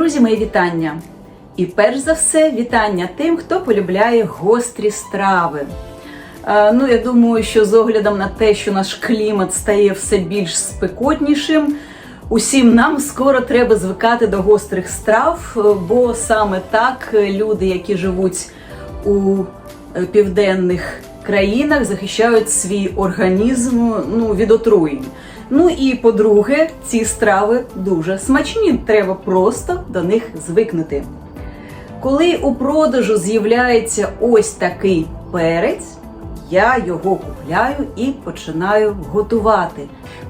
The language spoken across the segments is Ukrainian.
Друзі, мої вітання! І перш за все, вітання тим, хто полюбляє гострі страви. Е, Ну, я думаю, що з оглядом на те, що наш клімат стає все більш спекотнішим, усім нам скоро треба звикати до гострих страв, бо саме так люди, які живуть у е, південних країнах, захищають свій організм ну, від отруєнь. Ну і по-друге, ці страви дуже смачні. Треба просто до них звикнути. Коли у продажу з'являється ось такий перець, я його купляю і починаю готувати.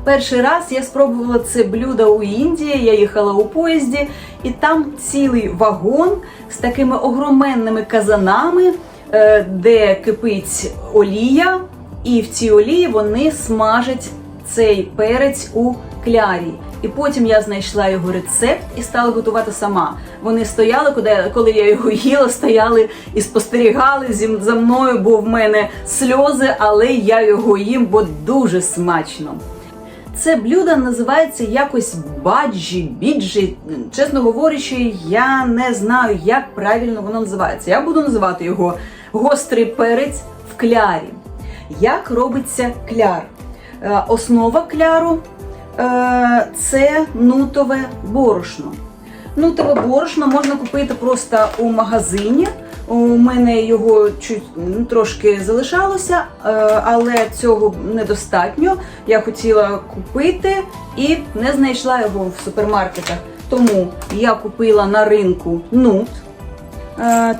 Перший раз я спробувала це блюдо у Індії, я їхала у поїзді, і там цілий вагон з такими огроменними казанами, е, де кипить олія, і в цій олії вони смажать цей перець у клярі. І потім я знайшла його рецепт і стала готувати сама. Вони стояли, коли, коли я його їла, стояли і спостерігали за мною, бо в мене сльози, але я його їм, бо дуже смачно. Це блюдо називається якось баджі, біджі. Чесно говорячи, я не знаю, як правильно воно називається. Я буду називати його гострий перець в клярі. Як робиться кляр? Е, Основа кляру е, це нутове борошно. Нутове борошно можна купити просто у магазині. У мене його чуть ну, трошки залишалося, е, але цього недостатньо. Я хотіла купити і не знайшла його в супермаркетах. Тому я купила на ринку нут.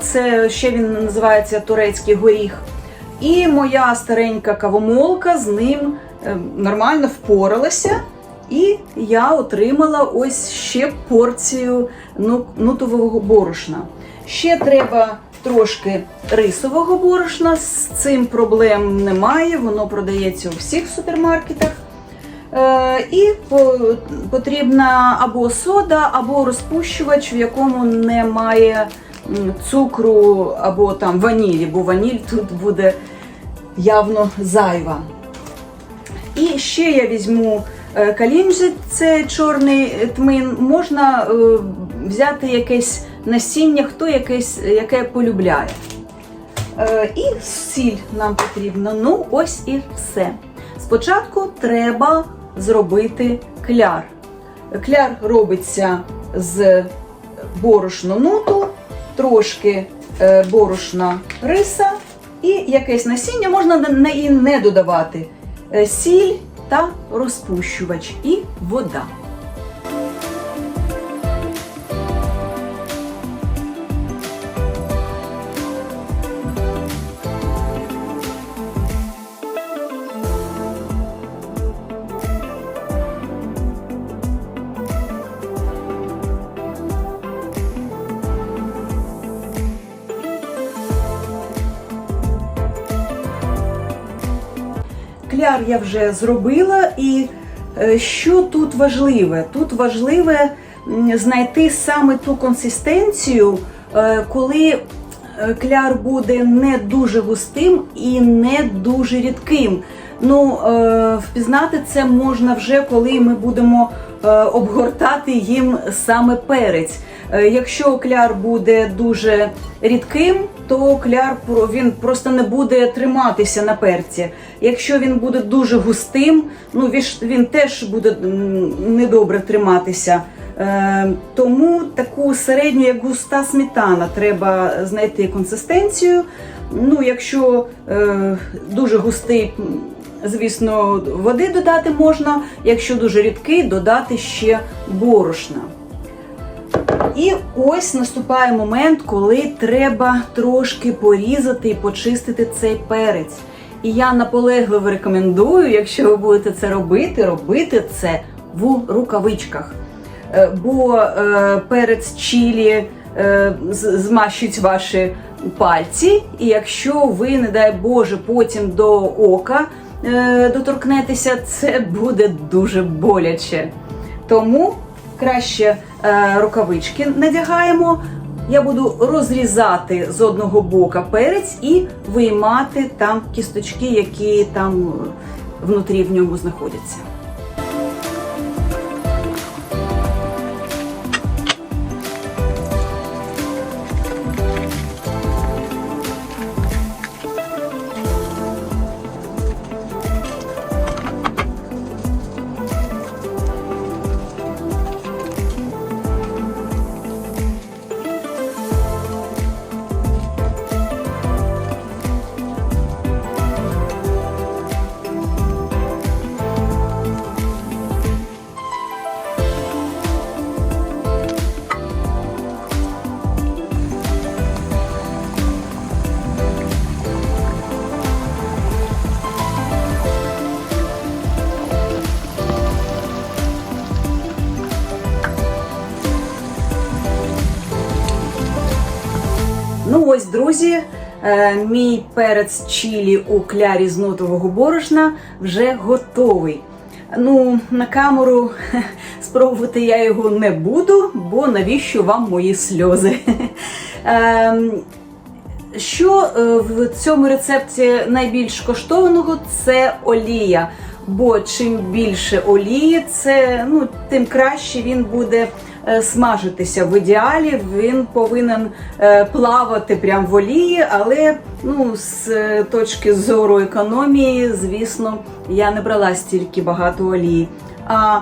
Це ще він називається турецький горіх. І моя старенька кавомолка з ним нормально впоралася. І я отримала ось ще порцію ну- нутового борошна. Ще треба трошки рисового борошна. З цим проблем немає, воно продається у всіх супермаркетах. Е, і потрібна або сода, або розпущувач, в якому немає цукру або там ванілі, бо ваніль тут буде явно зайва. І ще я візьму е, калінджі, це чорний тмин. Можна е, взяти якесь насіння, хто якесь, яке полюбляє. Е, І сіль нам потрібно. Ну, ось і все. Спочатку треба зробити кляр. Кляр робиться з борошна нуту, трошки е, борошна риса і якесь насіння можна і не додавати. Е, Сіль та розпущувач і вода. Кляр я вже зробила, і е, що тут важливе? Тут важливе знайти саме ту консистенцію, е, коли е, кляр буде не дуже густим і не дуже рідким. Ну, впізнати це можна вже, коли ми будемо обгортати їм саме перець. Е, Якщо кляр буде дуже рідким, то кляр про- він просто не буде триматися на перці. Якщо він буде дуже густим, ну він, теж буде недобре триматися. Е, тому таку середню, як густа сметана, треба знайти консистенцію. Ну, якщо е, дуже густий, звісно, води додати можна. Якщо дуже рідкий, додати ще борошна. І ось наступає момент, коли треба трошки порізати і почистити цей перець. І я наполегливо рекомендую, якщо ви будете це робити, робити це в рукавичках. Е, Бо е, перець чилі е, змащують ваші пальці, і якщо ви, не дай Боже, потім до ока е, доторкнетеся, це буде дуже боляче. Тому краще рукавички надягаємо. Я буду розрізати з одного бока перець і виймати там кісточки, які там е, внутрі в ньому знаходяться. Ось, друзі, е, мій перець чілі у клярі з нутового борошна вже готовий. Ну, на камеру спробувати я його не буду, бо навіщо вам мої сльози? Ем, Що е, в цьому рецепті найбільш коштовного це олія. Бо чим більше олії, це ну тим краще він буде е, смажитися. В ідеалі він повинен е, плавати прямо в олії, але ну з е, точки зору економії, звісно, я не брала стільки багато олії. А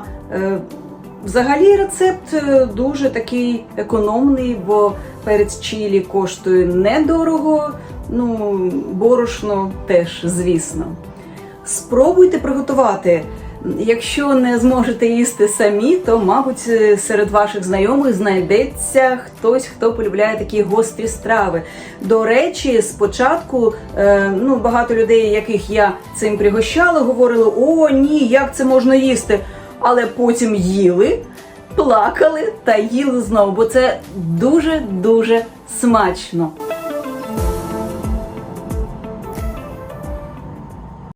Взагалі рецепт дуже такий економний, бо перець чилі коштує недорого, ну, борошно теж, звісно. Спробуйте приготувати. Якщо не зможете їсти самі, то, мабуть, е, серед ваших знайомих знайдеться хтось, хто полюбляє такі гострі страви. До речі, спочатку е, ну, багато людей, яких я цим пригощала, говорили: о, ні, як це можна їсти? Але потім їли, плакали та їли знову, бо це дуже-дуже смачно.